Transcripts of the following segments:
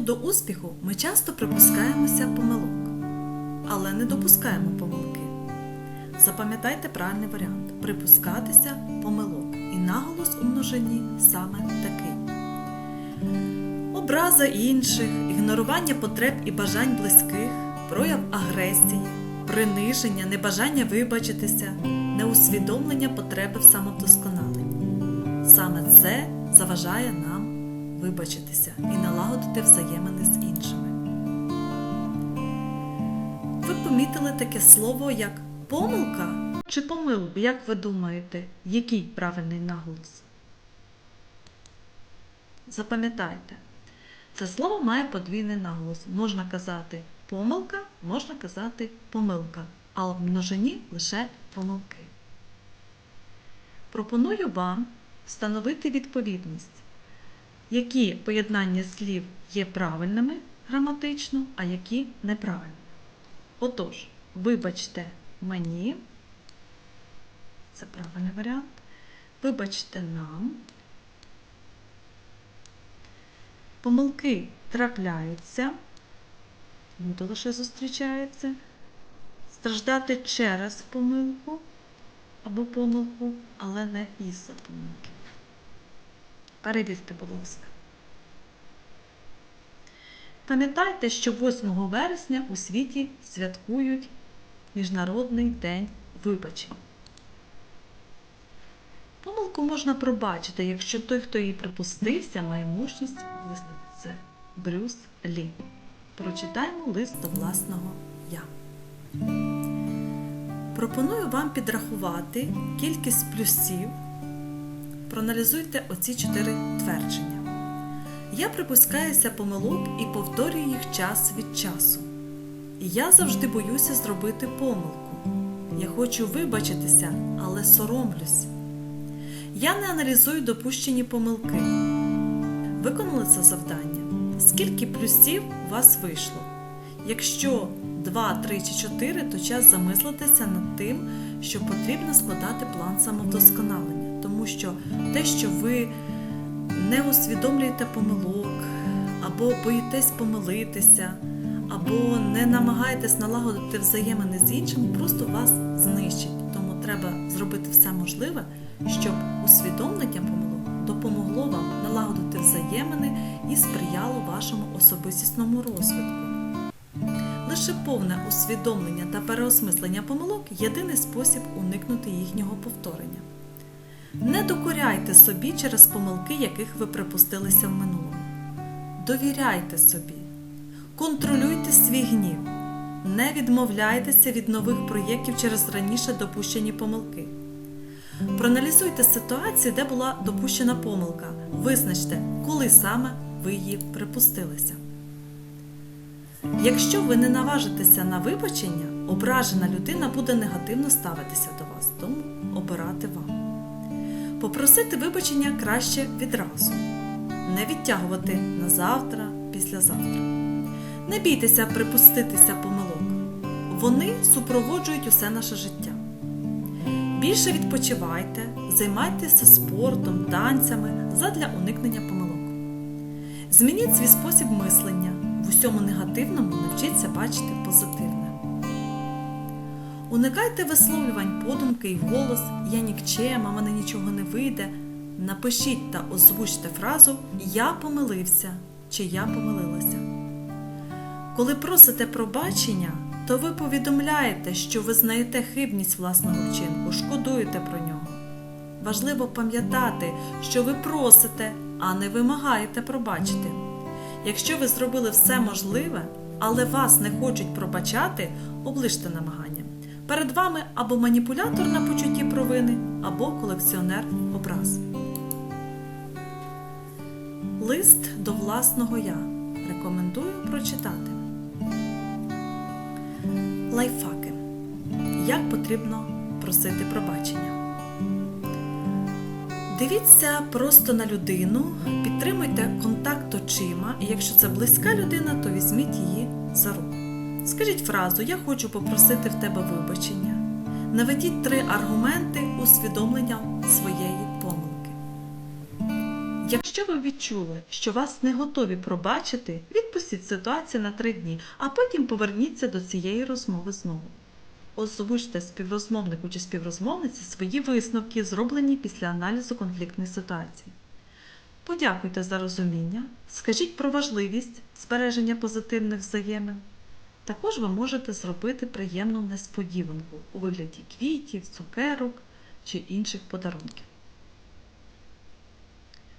до успіху ми часто припускаємося помилок, але не допускаємо помилки. Запам'ятайте правильний варіант припускатися помилок. І наголос у множині саме такий. Образа інших, ігнорування потреб і бажань близьких, прояв агресії, приниження, небажання вибачитися, неусвідомлення потреби в самовдосконаленні. Саме це заважає нам вибачитися і налагодити взаємини з іншими. Ви помітили таке слово як помилка чи помилка? Як ви думаєте, який правильний наголос? Запам'ятайте, це слово має подвійний наголос. Можна казати помилка, можна казати помилка, а в множині лише помилки. Пропоную вам встановити відповідність, які поєднання слів є правильними граматично, а які неправильними. Отож, вибачте мені, це правильний варіант. Вибачте нам. Помилки трапляються, буде лише зустрічається. Страждати через помилку або помилку, але не із-за помилки. Перевірте, будь ласка. Пам'ятайте, що 8 вересня у світі святкують Міжнародний день вибачень. Помилку можна пробачити, якщо той, хто її припустився, має мужність визнати це. Брюс Лі. Прочитаємо лист до власного я. Пропоную вам підрахувати кількість плюсів. Проаналізуйте оці чотири твердження. Я припускаюся помилок і повторюю їх час від часу. І я завжди боюся зробити помилку. Я хочу вибачитися, але соромлюсь. Я не аналізую допущені помилки. Виконали це завдання. Скільки плюсів у вас вийшло? Якщо 2, 3 чи 4, то час замислитися над тим, що потрібно складати план самовдосконалення. Тому що те, що ви не усвідомлюєте помилок, або боїтесь помилитися, або не намагаєтесь налагодити взаємини з іншими, просто вас знищить. Тому треба зробити все можливе, щоб усвідомлення помилок допомогло вам налагодити взаємини і сприяло вашому особистісному розвитку. Лише повне усвідомлення та переосмислення помилок єдиний спосіб уникнути їхнього повторення. Не докоряйте собі через помилки, яких ви припустилися в минулому. Довіряйте собі, контролюйте свій гнів, не відмовляйтеся від нових проєктів через раніше допущені помилки. Проаналізуйте ситуацію, де була допущена помилка. Визначте, коли саме ви її припустилися. Якщо ви не наважитеся на вибачення, ображена людина буде негативно ставитися до вас, тому обирати вам. Попросити вибачення краще відразу, не відтягувати на завтра, післязавтра. Не бійтеся припуститися помилок. Вони супроводжують усе наше життя. Більше відпочивайте, займайтеся спортом, танцями задля уникнення помилок. Змініть свій спосіб мислення. В усьому негативному навчіться бачити позитивне. Уникайте висловлювань подумки і вголос Я нікчема, мене нічого не вийде. Напишіть та озвучте фразу Я помилився чи Я помилилася. Коли просите пробачення, то ви повідомляєте, що ви знаєте хибність власного вчинку, шкодуєте про нього. Важливо пам'ятати, що ви просите, а не вимагаєте пробачити. Якщо ви зробили все можливе, але вас не хочуть пробачати, оближте намагання. Перед вами або маніпулятор на почутті провини, або колекціонер образ. Лист до власного я. Рекомендую прочитати. Лайфхаки. Як потрібно просити пробачення? Дивіться просто на людину, підтримуйте контакт очима, і якщо це близька людина, то візьміть її за руку. Скажіть фразу Я хочу попросити в тебе вибачення. Наведіть три аргументи усвідомлення своєї помилки. Якщо ви відчули, що вас не готові пробачити, відпустіть ситуацію на три дні, а потім поверніться до цієї розмови знову. Озвучте співрозмовнику чи співрозмовниці свої висновки, зроблені після аналізу конфліктної ситуації. Подякуйте за розуміння, скажіть про важливість збереження позитивних взаємин. Також ви можете зробити приємну несподіванку у вигляді квітів, цукерок чи інших подарунків.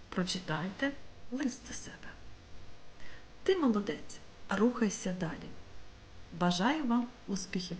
Прочитайте лист до себе. Ти молодець, рухайся далі. Бажаю вам успіхів!